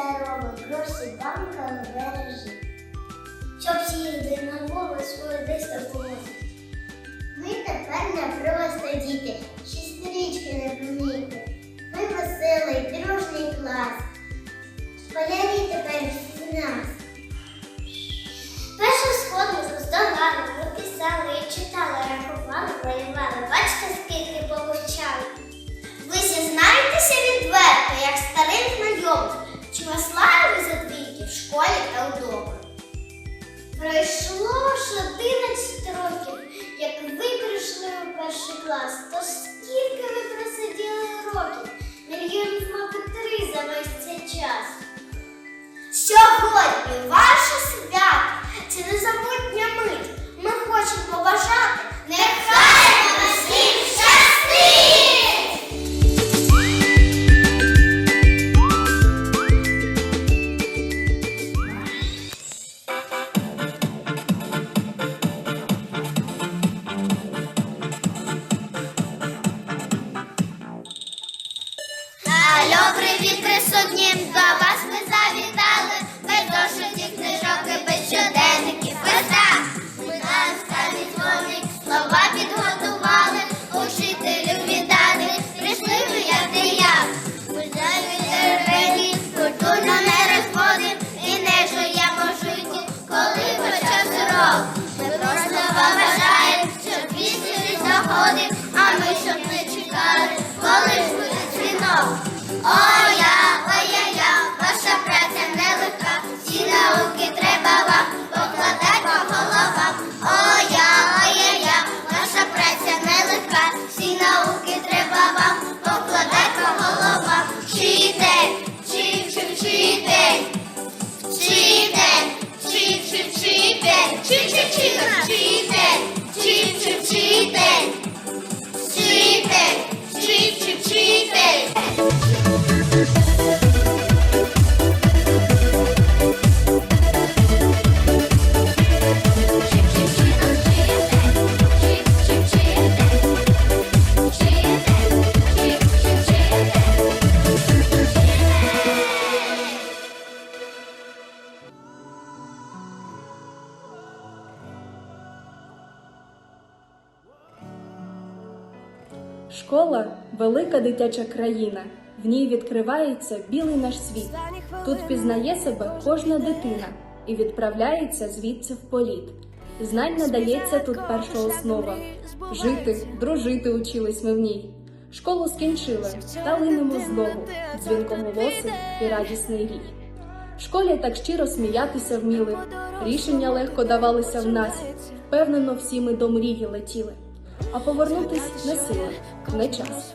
дарова, гроші банка бережі, щоб сіяти на голову свою десь допомогти. Ми тепер не просто діти, шістирічки не помітили. Ми веселий, дружний клас. Полярі тепер з нас. Першу сходу здогали, ми писали, читали, рахували, воювали. Бачите, скільки повчали. Ви всі знаєте? Школі вдома. Пройшло ж 11 років, як ви прийшли у перший клас. То скільки ви просиділи років? Мільйонів, мабуть, три за весь цей час. Сьогодні ваше свято це незабутня мить. Ми хочемо побажати. Нехай нам всім велика дитяча країна. В ній відкривається білий наш світ. Тут пізнає себе кожна дитина і відправляється звідси в політ. Знань надається тут перша основа. Жити, дружити учились ми в ній. Школу скінчили, та линемо знову, дзвінкоголосий і радісний рій. В школі так щиро сміятися вміли, рішення легко давалися в нас. Впевнено, всі ми до мрії летіли. А повернутись не сила, не час.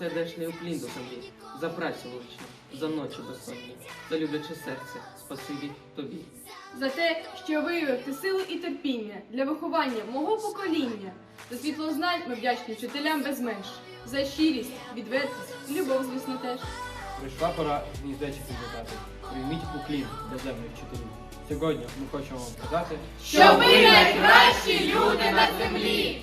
наш сердечний уклін до землі, за працю вуличну, за ночі безсонні, за любляче серце, спасибі тобі. за те, що виявив ти сили і терпіння для виховання мого покоління. За світло знань ми вдячні вчителям без меж, за щирість, відвертість, любов, звісно, теж. Прийшла пора гніздечі підлітати. Прийміть уклін безземних вчителів. Сьогодні ми хочемо вам сказати, Щоб ви найкращі люди на землі!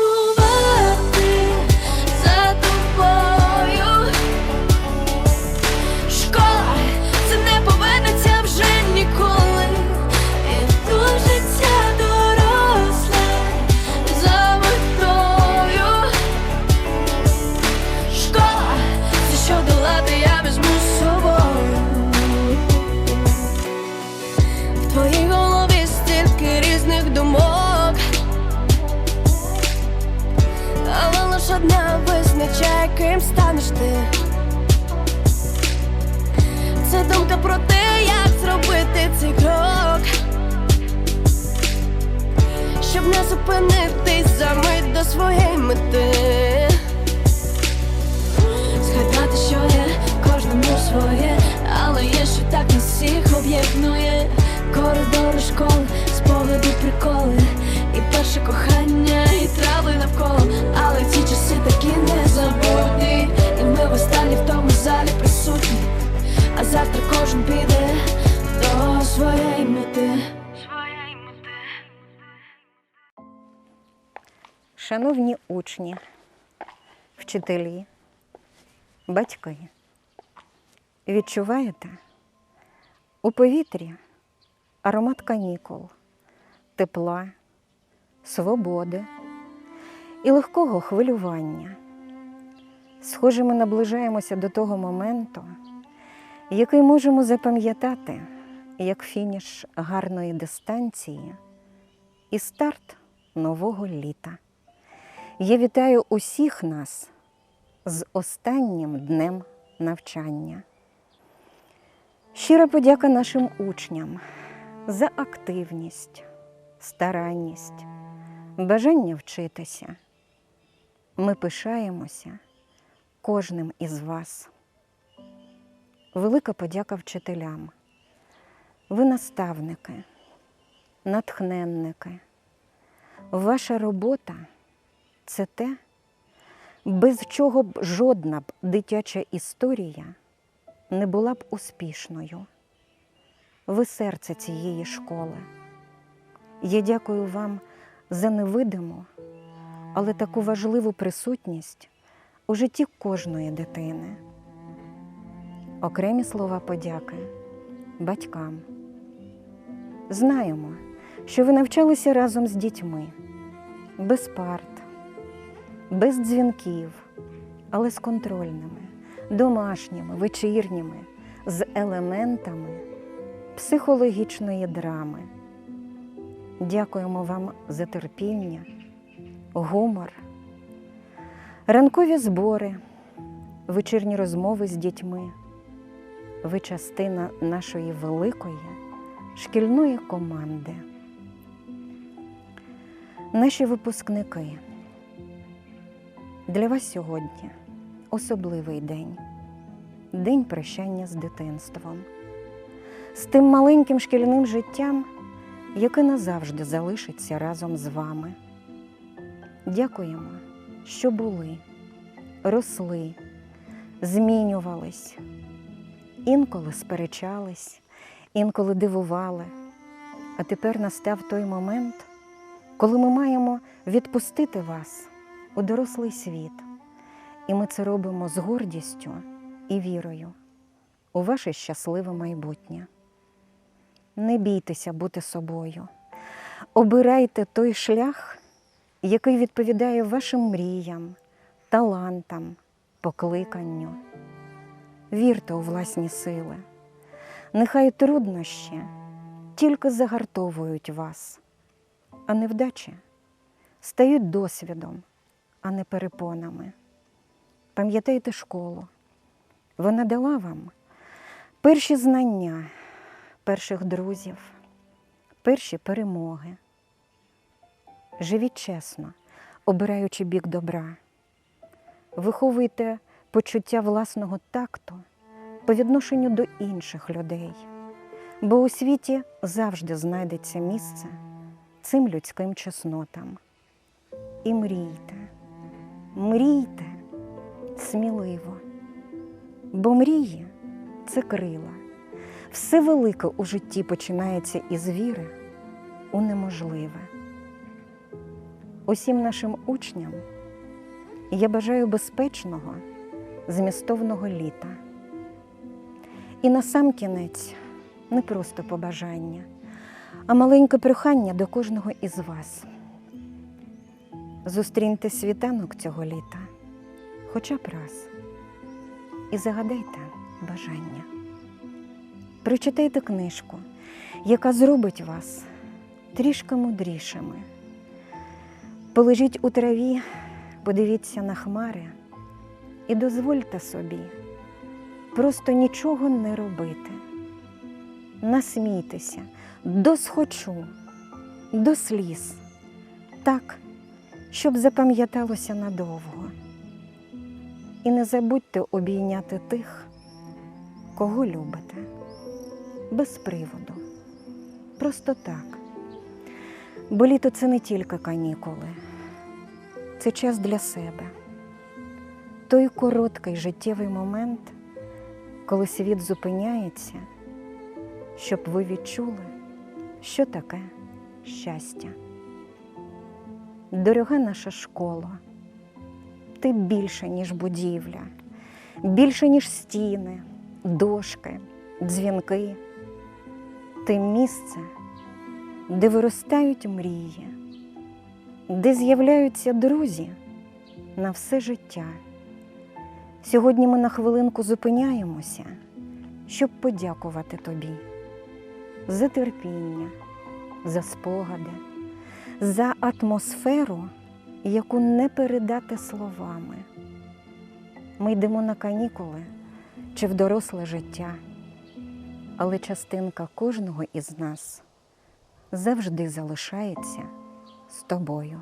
станеш ти. Це думка про те, як зробити цей крок, щоб не зупинитись за мить до своєї мети. Згадати, що є кожному своє, але є, що так нас всіх об'єднує. Коридори школи, спогади, приколи, і перше кохання, і трави навколо, але ці часи такі незабутні, завтра кожен піде до своєї мети. Шановні учні, вчителі, батьки, відчуваєте у повітрі аромат канікул, тепла, свободи і легкого хвилювання. Схоже, ми наближаємося до того моменту, який можемо запам'ятати як фініш гарної дистанції і старт нового літа. Я вітаю усіх нас з останнім днем навчання. Щира подяка нашим учням за активність, старанність, бажання вчитися. Ми пишаємося кожним із вас. Велика подяка вчителям. Ви наставники, натхненники. Ваша робота це те, без чого б жодна б дитяча історія не була б успішною. Ви серце цієї школи. Я дякую вам за невидиму, але таку важливу присутність у житті кожної дитини. Окремі слова подяки батькам. Знаємо, що ви навчалися разом з дітьми, без парт, без дзвінків, але з контрольними, домашніми, вечірніми, з елементами психологічної драми. Дякуємо вам за терпіння, гумор, ранкові збори, вечірні розмови з дітьми. Ви частина нашої великої шкільної команди. Наші випускники. Для вас сьогодні особливий день день прощання з дитинством, з тим маленьким шкільним життям, яке назавжди залишиться разом з вами. Дякуємо, що були, росли, змінювались, інколи сперечались, інколи дивували. А тепер настав той момент, коли ми маємо відпустити вас у дорослий світ. І ми це робимо з гордістю і вірою у ваше щасливе майбутнє. Не бійтеся бути собою. Обирайте той шлях, який відповідає вашим мріям, талантам, покликанню. Вірте у власні сили. Нехай труднощі тільки загартовують вас, а невдачі стають досвідом, а не перепонами. Пам'ятайте школу. Вона дала вам перші знання, перших друзів, перші перемоги. Живіть чесно, обираючи бік добра. Виховуйте почуття власного такту по відношенню до інших людей. бо у світі завжди знайдеться місце цим людським чеснотам. І мрійте, мрійте сміливо, бо мрії це крила. Все велике у житті починається із віри у неможливе. Усім нашим учням я бажаю безпечного, змістовного літа. І на сам кінець не просто побажання, а маленьке прохання до кожного із вас. Зустріньте світанок цього літа, хоча б раз, і загадайте бажання. Прочитайте книжку, яка зробить вас трішки мудрішими. Полежіть у траві, подивіться на хмари і дозвольте собі просто нічого не робити. Насмійтеся досхочу, до сліз, так, щоб запам'яталося надовго. І не забудьте обійняти тих, кого любите, без приводу, просто так. Бо літо це не тільки канікули, це час для себе. Той короткий життєвий момент, коли світ зупиняється, щоб ви відчули, що таке щастя. Дорога наша школа, ти більше, ніж будівля, більше, ніж стіни, дошки, дзвінки. Ти місце, де виростають мрії, де з'являються друзі на все життя. Сьогодні ми на хвилинку зупиняємося, щоб подякувати тобі за терпіння, за спогади, за атмосферу, яку не передати словами. Ми йдемо на канікули чи в доросле життя, але частинка кожного із нас завжди залишається з тобою.